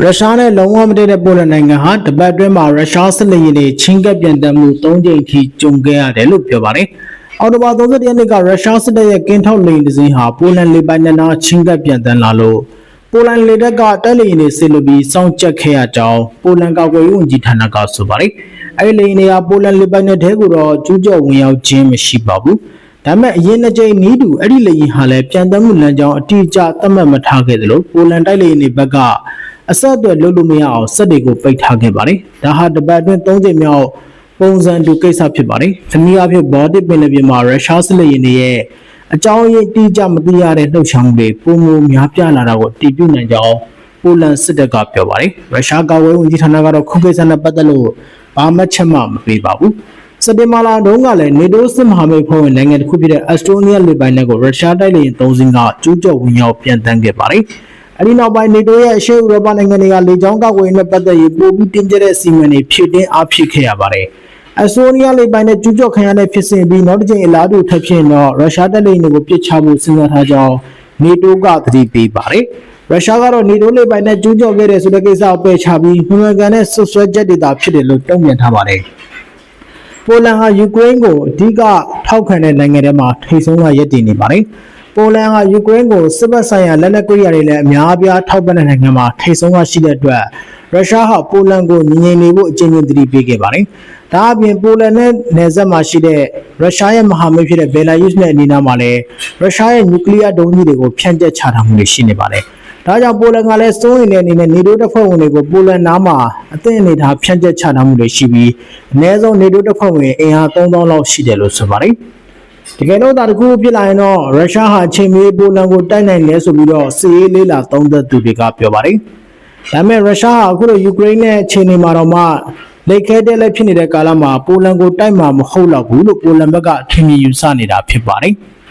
ရုရှားနဲ့လုံးဝမတည့်တဲ့ပိုလန်နိုင်ငံဟာတပတ်အတွင်းမှာရုရှားစစ်လေယာဉ်တွေချင်းကပ်ပြန်တက်မှု၃ကြိမ်ထိကြုံခဲ့ရတယ်လို့ပြောပါတယ်။အော်တိုဘာ31ရက်နေ့ကရုရှားစစ်တပ်ရဲ့ကင်းထောက်လေယာဉ်တစ်စီးဟာပိုလန်လေပိုင်နက်နာချင်းကပ်ပြန်တက်လာလို့ပိုလန်လေတပ်ကတက်လေယာဉ်တွေဆေလို့ပြီးစောင့်ကြပ်ခဲ့ရကြောင်းပိုလန်ကာကွယ်ရေးဝန်ကြီးဌာနကဆိုပါတယ်။အဲဒီလေယာဉ်တွေကပိုလန်လေပိုင်နက်ထဲကိုတော့ကျူးကျော်ဝင်ရောက်ခြင်းမရှိပါဘူး။ဒါပေမဲ့အရင်နှစ်ကြိမ်နီးတူအဲ့ဒီလေယာဉ်ဟာလည်းပြန်တက်မှုလမ်းကြောင်းအတိအကျသတ်မှတ်မထားခဲ့သလိုပိုလန်တိုက်လေယာဉ်တွေဘက်က အဆက်အသွယ်လုပ်လို့မရအောင်စက်တွေကိုပိတ်ထားခဲ့ပါတယ်။ဒါဟာတပတ်အတွင်း၃ကြိမ်မြောက်ပုံစံတူကိစ္စဖြစ်ပါတယ်။သမီးအဖြစ်ဘော်ဒစ်ပင်လယ်ပြင်မှာရုရှားစစ်လေယာဉ်တွေရဲ့အကြောင်းရင်းတိကျမသိရတဲ့လှုပ်ရှားမှုတွေပုံမများပြားလာတာကိုတည်ပြုနိုင်ကြောင်းပိုလန်စစ်တပ်ကပြောပါတယ်။ရုရှားကာကွယ်ရေးဝန်ကြီးဌာနကတော့ခုကိစ္စနဲ့ပတ်သက်လို့ဘာမှချက်မှမပေးပါဘူး။စက်တင်ဘာလတုန်းကလည်းနေတိုးစစ်မဟာမိတ်ဖွဲ့ဝင်နိုင်ငံတစ်ခုဖြစ်တဲ့အက်စတိုးနီးယားလေပိုင်နက်ကိုရုရှားတိုက်လေယာဉ်၃စင်းကကျူးကျော်ဝင်ရောက်ပြန်တန်းခဲ့ပါတယ်။ အဲဒီနောက်ပိုင်းနေတိုးရဲ့အရှေ့ဥရောပနိုင်ငံတွေကလေကြောင်းကာကွယ်ရေးနဲ့ပတ်သက်ရေးပိုပြီးတင်းကျပ်တဲ့စီမံတွေဖြည့်တင်းအားဖြည့်ခဲ့ရပါတယ်။အက်စတိုးနီးယားလေပိုင်နက်ကျူးကျော်ခံရတဲ့ဖြစ်စဉ်ပြီးနောက်တစ်ချိန်အလားတူထပ်ဖြစ်တော့ရုရှားတိုက်လေယာဉ်တွေကိုပစ်ချဖို့စဉ်းစားထားကြောင်းနေတိုးကသတိပေးပါတယ်။ရုရှားကတော့နေတိုးလေပိုင်နက်ကျူးကျော်ခဲ့တဲ့ဆိုတဲ့ကိစ္စကိုပယ်ချပြီးမှန်မှန်ကန်တဲ့ဆွဆွဲချက်တွေသာဖြစ်တယ်လို့တုံ့ပြန်ထားပါတယ်။ပိုလန်ဟာယူကရိန်းကိုအဓိကထောက်ခံတဲ့နိုင်ငံတွေမှာထိပ်ဆုံးကရပ်တည်နေပါတယ်။ ပိုလန်ဟာယူကရိန်းကိုစစ်ဘက်ဆိုင်ရာလက်နက်ကိရိယာတွေလည်းအများအပြားထောက်ပံ့တဲ့နိုင်ငံမှာထိပ်ဆုံးကရှိတဲ့အတွက်ရုရှားဟာပိုလန်ကိုငြိမ်ငြိမ်နေဖို့အကြိမ်ကြိမ်သတိပေးခဲ့ပါတယ်။ဒါအပြင်ပိုလန်နဲ့နယ်စပ်မှာရှိတဲ့ရုရှားရဲ့မဟာမိတ်ဖြစ်တဲ့ဘယ်လာရုစ်နဲ့အနီးနားမှာလည်းရုရှားရဲ့နျူကလ িয়ার ဒုံးကြီးတွေကိုဖြန့်ကျက်ချထားမှုတွေရှိနေပါတယ်။ဒါကြောင့်ပိုလန်ကလည်းစိုးရိမ်တဲ့အနေနဲ့နေတိုးတပ်ဖွဲ့ဝင်တွေကိုပိုလန်နားမှာအသင့်အနေထားဖြန့်ကျက်ချထားမှုတွေရှိပြီးအနည်းဆုံးနေတိုးတပ်ဖွဲ့ဝင်အင်အား3000လောက်ရှိတယ်လို့ဆိုပါတယ်။ တကယ်တော့ဒါတကူဖြစ်လာရင်တော့ရုရှားဟာအချိန်မီပိုလန်ကိုတိုက်နိုင်လဲဆိုပြီးတော့စစ်ရေးလေးလာသုံးသက်သူတွေကပြောပါတယ်။ဒါပေမဲ့ရုရှားဟာအခုလိုယူကရိန်းနဲ့အချိန်နေမှာတော့မှလက်ခဲတဲ့လက်ဖြစ်နေတဲ့ကာလမှာပိုလန်ကိုတိုက်မှာမဟုတ်တော့ဘူးလို့ပိုလန်ဘက်ကထင်မြင်ယူဆနေတာဖြစ်ပါတယ်။